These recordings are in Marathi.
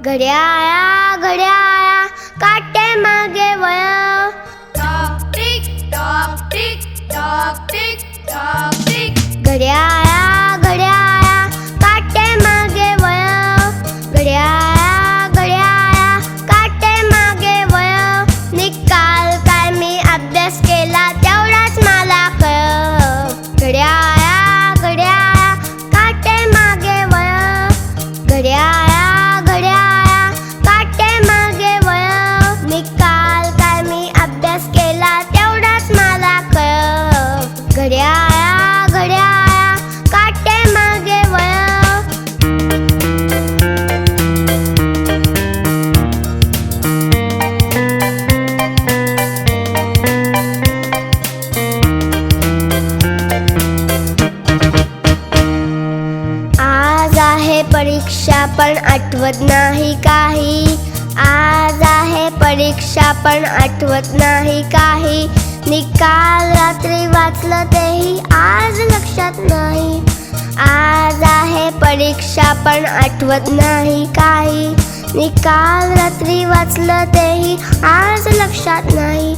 घड्याळा घड्याळा काटे मागे वळ tock tick tock tick tock tick tock आहे परीक्षा पण आठवत नाही काही. आज आहे परीक्षा पण आठवत नाही काही. निकाल रात्री वाचलं तेही आज लक्षात नाही. आज आहे परीक्षा पण आठवत नाही काही. निकाल रात्री वाचलं तेही आज लक्षात नाही.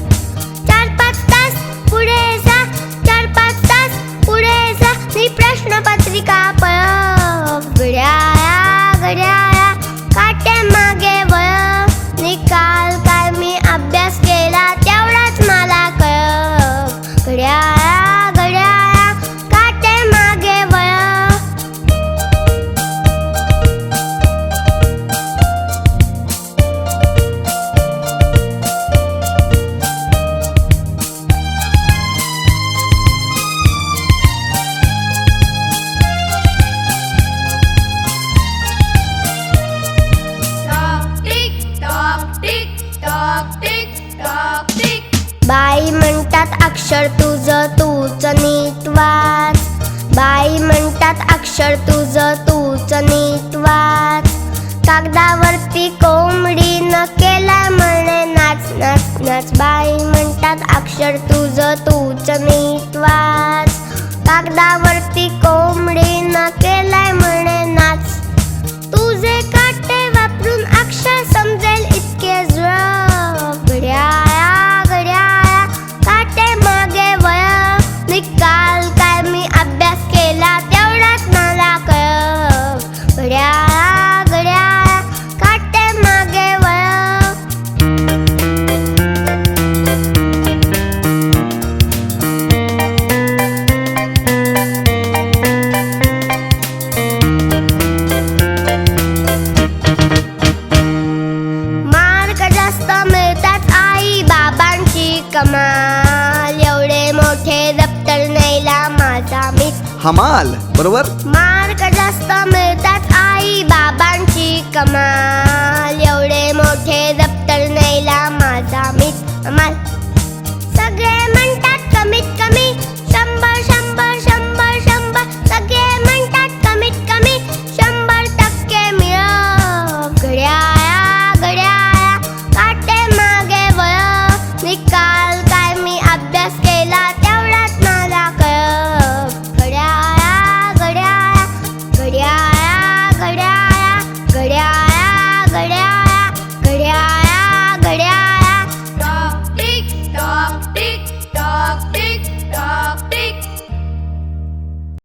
बाई म्हणतात अक्षर तुझं तूच नीट वाच. बाई म्हणतात अक्षर तुझं तूच नीट वाच. कागदावरती कोंबडी न केला म्हणे नाच नाच नाच. बाई म्हणतात अक्षर तुझं तूच नीट वाच. कागदावरती हमाल बरोबर? मार्क जास्त मिळतात आई बाबांची कमाल.